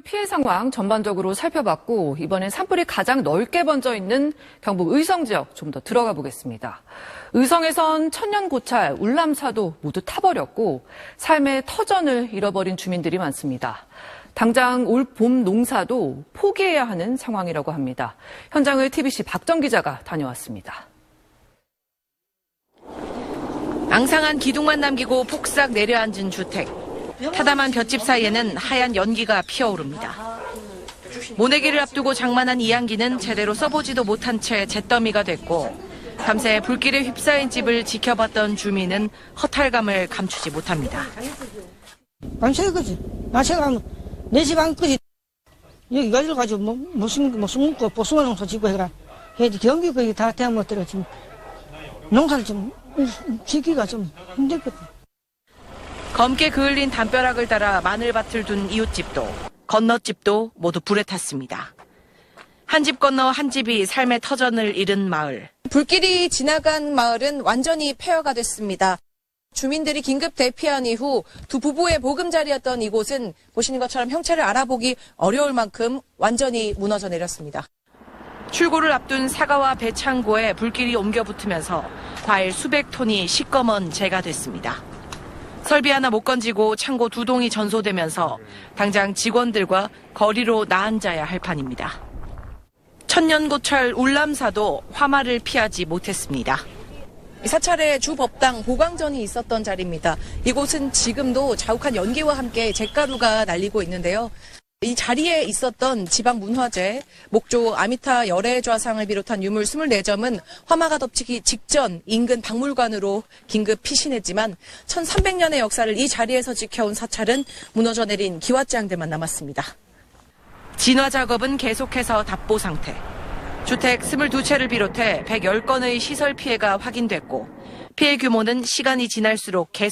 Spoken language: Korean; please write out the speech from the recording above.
피해 상황 전반적으로 살펴봤고 이번엔 산불이 가장 넓게 번져 있는 경북 의성 지역 좀 더 들어가 보겠습니다. 의성에선 천년 고찰, 울람사도 모두 타버렸고 삶의 터전을 잃어버린 주민들이 많습니다. 당장 올 봄 농사도 포기해야 하는 상황이라고 합니다. 현장을 TBC 박정 기자가 다녀왔습니다. 앙상한 기둥만 남기고 폭삭 내려앉은 주택. 타담한 볏짚 사이에는 하얀 연기가 피어오릅니다. 모내기를 앞두고 장만한 이양기는 제대로 써보지도 못한 채 잿더미가 됐고 밤새 불길에 휩싸인 집을 지켜봤던 주민은 허탈감을 감추지 못합니다. 밤새 거지. 낮에 가면 4시 반까지 여기 가지고 가지고 뭐, 무슨, 무슨 먹고 보숭아 농사 짓고 해가 해도 경기 거기 다 대못 들어 지금 농사를 좀 짓기가 좀 힘들거든. 검게 그을린 담벼락을 따라 마늘밭을 둔 이웃집도 건너집도 모두 불에 탔습니다. 한 집 건너 한 집이 삶의 터전을 잃은 마을. 불길이 지나간 마을은 완전히 폐허가 됐습니다. 주민들이 긴급 대피한 이후 두 부부의 보금자리였던 이곳은 보시는 것처럼 형체를 알아보기 어려울 만큼 완전히 무너져 내렸습니다. 출고를 앞둔 사과와 배 창고에 불길이 옮겨 붙으면서 과일 수백 톤이 시꺼먼 재가 됐습니다. 설비 하나 못 건지고 창고 두 동이 전소되면서 당장 직원들과 거리로 나앉아야 할 판입니다. 천년고찰 울람사도 화마를 피하지 못했습니다. 이 사찰의 주 법당 보광전이 있었던 자리입니다. 이곳은 지금도 자욱한 연기와 함께 잿가루가 날리고 있는데요. 이 자리에 있었던 지방 문화재, 목조 아미타 열애좌상을 비롯한 유물 24점은 화마가 덮치기 직전 인근 박물관으로 긴급 피신했지만 1300년의 역사를 이 자리에서 지켜온 사찰은 무너져 내린 기와장들만 남았습니다. 진화 작업은 계속해서 답보 상태. 주택 22채를 비롯해 110건의 시설 피해가 확인됐고 피해 규모는 시간이 지날수록 계속